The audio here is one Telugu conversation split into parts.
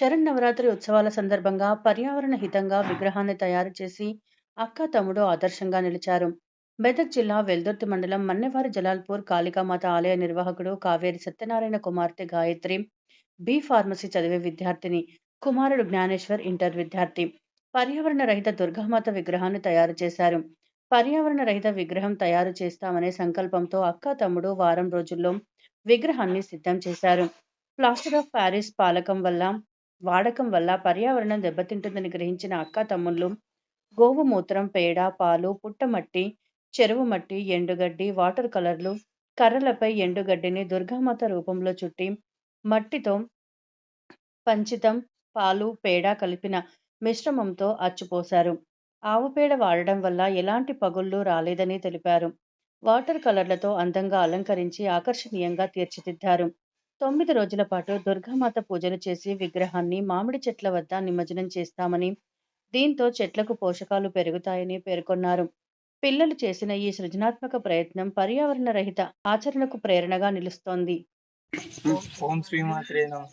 శరన్నవరాత్రి ఉత్సవాల సందర్భంగా పర్యావరణ హితంగా విగ్రహాన్ని తయారు చేసి అక్క తమ్ముడు ఆదర్శంగా నిలిచారు. మెదక్ జిల్లా వెల్దుర్తి మండలం మన్నెవారి జలాల్పూర్ కాళికామాత ఆలయ నిర్వాహకుడు కావేరి సత్యనారాయణ కుమార్తె గాయత్రి బి ఫార్మసీ చదివే విద్యార్థిని కుమారుడు జ్ఞానేశ్వర్ ఇంటర్ విద్యార్థి. పర్యావరణ రహిత దుర్గామాత విగ్రహాన్ని తయారు చేశారు. పర్యావరణ రహిత విగ్రహం తయారు చేస్తామనే సంకల్పంతో అక్క తమ్ముడు వారం రోజుల్లో విగ్రహాన్ని సిద్ధం చేశారు. ప్లాస్టర్ ఆఫ్ ప్యారిస్ పాలకం వల్ల వాడకం వల్ల పర్యావరణం దెబ్బతింటుందని గ్రహించిన అక్క తమ్ముళ్ళు గోవు మూత్రం పేడ పాలు పుట్టమట్టి చెరువు మట్టి ఎండుగడ్డి వాటర్ కలర్లు కర్రలపై ఎండుగడ్డిని దుర్గామాత రూపంలో చుట్టి మట్టితో పంచితం పాలు పేడ కలిపిన మిశ్రమంతో అచ్చుపోశారు. ఆవు పేడ వాడడం వల్ల ఎలాంటి పగుళ్ళు రాలేదని తెలిపారు. వాటర్ కలర్లతో అందంగా అలంకరించి ఆకర్షణీయంగా తీర్చిదిద్దారు. తొమ్మిది రోజుల పాటు దుర్గామాత పూజలు చేసి విగ్రహాన్ని మామిడి చెట్ల వద్ద నిమజ్జనం చేస్తామని దీంతో చెట్లకు పోషకాలు పెరుగుతాయని పేర్కొన్నారు. పిల్లలు చేసిన ఈ సృజనాత్మక ప్రయత్నం పర్యావరణ రహిత ఆచరణకు ప్రేరణగా నిలుస్తోంది. ఓం శ్రీమాత్రే నమ.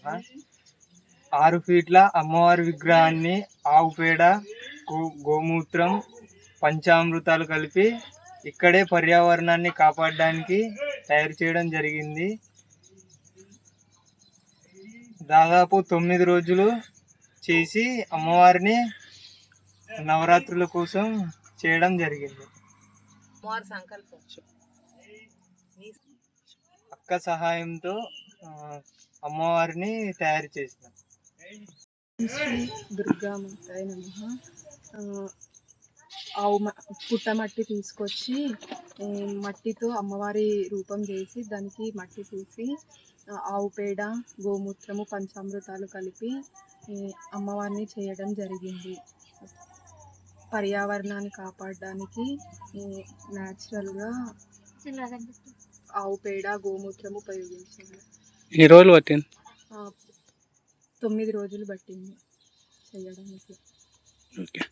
ఆరు ఫీట్ల అమ్మవారి విగ్రహాన్ని ఆవు పేడ గో గోమూత్రం పంచామృతాలు కలిపి ఇక్కడే పర్యావరణాన్ని కాపాడడానికి తయారు చేయడం జరిగింది. దాదాపు తొమ్మిది రోజులు చేసి అమ్మవారిని నవరాత్రుల కోసం చేయడం జరిగింది. అక్క సహాయంతో అమ్మవారిని తయారు చేసినాం. దుర్గామాతాయ నమ. ఆవు పుట్టమట్టి తీసుకొచ్చి మట్టితో అమ్మవారి రూపం చేసి దానికి మట్టి తీసి ఆవు పేడ గోమూత్రము పంచామృతాలు కలిపి అమ్మవారిని చేయడం జరిగింది. పర్యావరణాన్ని కాపాడడానికి న్యాచురల్గా ఆవు పేడ గోమూత్రము ఉపయోగించాము ఎన్ని రోజులు పట్టింది? తొమ్మిది రోజులు పట్టింది చేయడానికి. ఓకే.